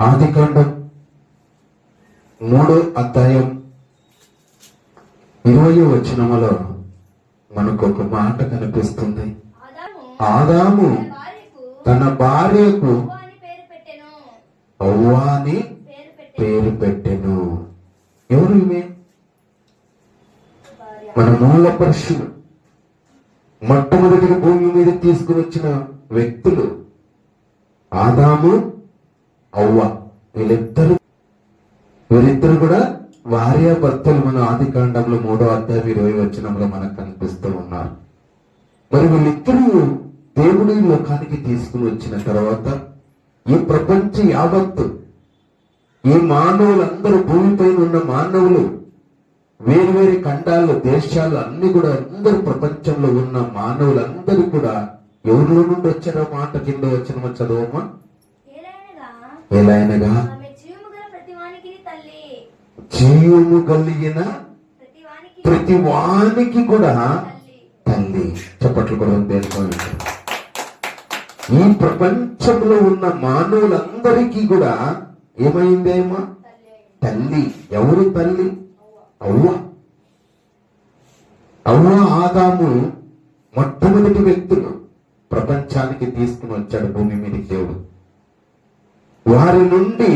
ఆదికాండం మూడో అధ్యాయం ఇరవై వచనములో మనకు ఒక మాట కనిపిస్తుంది. ఆదాము తన భార్యకు తన అని పేరు పెట్టెను. అవ్వా అని పేరు పెట్టెను ఎవరు ఈమె? మన మూల పరుషులు మొట్టమొదటిగా భూమి మీద తీసుకుని వచ్చిన వ్యక్తులు ఆదాము అవ్వ. వీళ్ళిద్దరు వీరిద్దరు కూడా భార్యాభర్తలు మన ఆది కాండంలో మూడో అధ్యాయం ఇరవై వచ్చినంలో మనకు కనిపిస్తూ ఉన్నారు. మరి వీళ్ళిద్దరూ దేవుడి లోకానికి తీసుకుని వచ్చిన తర్వాత ఈ ప్రపంచ యావత్తు ఈ మానవులందరూ భూమిపైన ఉన్న మానవులు వేరు వేరు ఖండాలు దేశాలు అన్ని కూడా అందరు ప్రపంచంలో ఉన్న మానవులందరూ కూడా ఎవరిలో నుండి వచ్చారో మాట కింద వచ్చిన చదవమా? ఏలైనగా ఎలా అయినగా ఆమె జీవము కలిగిన ప్రతి వానికి కూడా తల్లి. చప్పట్లు కూడా తెలుసుకోండి ఈ ప్రపంచంలో ఉన్న మానవులందరికీ కూడా ఏమైందేమో తల్లి తల్లి. ఎవరు తల్లి? అవ్వ. అవ్వ ఆదాము మొట్టమొదటి వ్యక్తులు ప్రపంచానికి తీసుకుని వచ్చాడు భూమి మీదకి దేవుడు. వారి నుండి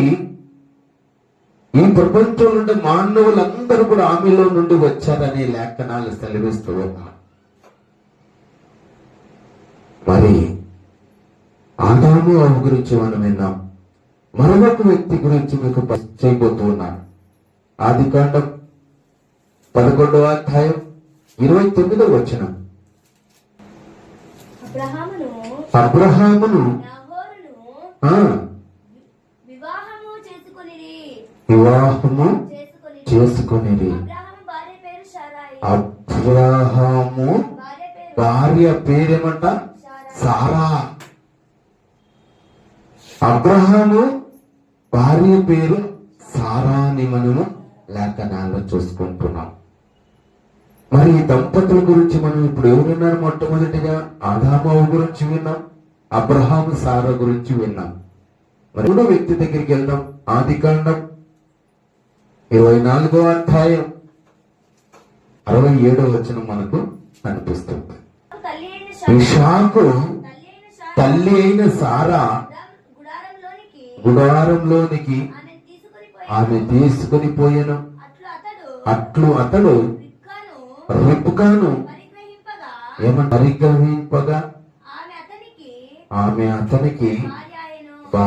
ఈ ప్రపంచంలో ఉండే మానవులందరూ కూడా ఆమెలో నుండి వచ్చారనే లేఖనాలు సెలవిస్తూ ఉన్నారు. మరి ఆదాము అవ్వ గురించి మనం విన్నాం. మరొక వ్యక్తి గురించి మీకు చేయబోతూ ఉన్నాను. ఆది కాండం పదకొండవ అధ్యాయం ఇరవై తొమ్మిదవ వచనం. అబ్రహామును అబ్రహామును నాహోరును ఆ, వివాహము చేసుకొనిరి వివాహము చేసుకొని చేసుకునేది అబ్రహాము భార్య పేరేమంట? సారా. అబ్రహాము భార్య పేరు సారా అని మనము లేఖనాల్లో చూసుకుంటున్నాం. మరి ఈ దంపతుల గురించి మనం ఇప్పుడు ఎవరున్నారు మొట్టమొదటిగా? ఆదామావు గురించి విన్నాం అబ్రహాము సారా గురించి విన్నాం. మరి వ్యక్తి దగ్గరికి వెళ్దాం. ఆది కాండం ఇరవై నాలుగో అధ్యాయం అరవై ఏడో వచనం మనకు కనిపిస్తుంది. ఇషాకు తల్లి అయిన సారా గుడారంలోనికి ఆమె తీసుకొని తీసుకుని పోయాను. అట్లు అతడు అట్లు అతడు రిపుకాను పరిగ్రహింపగా పరిగ్రహింపగా. ఆమె అతనికి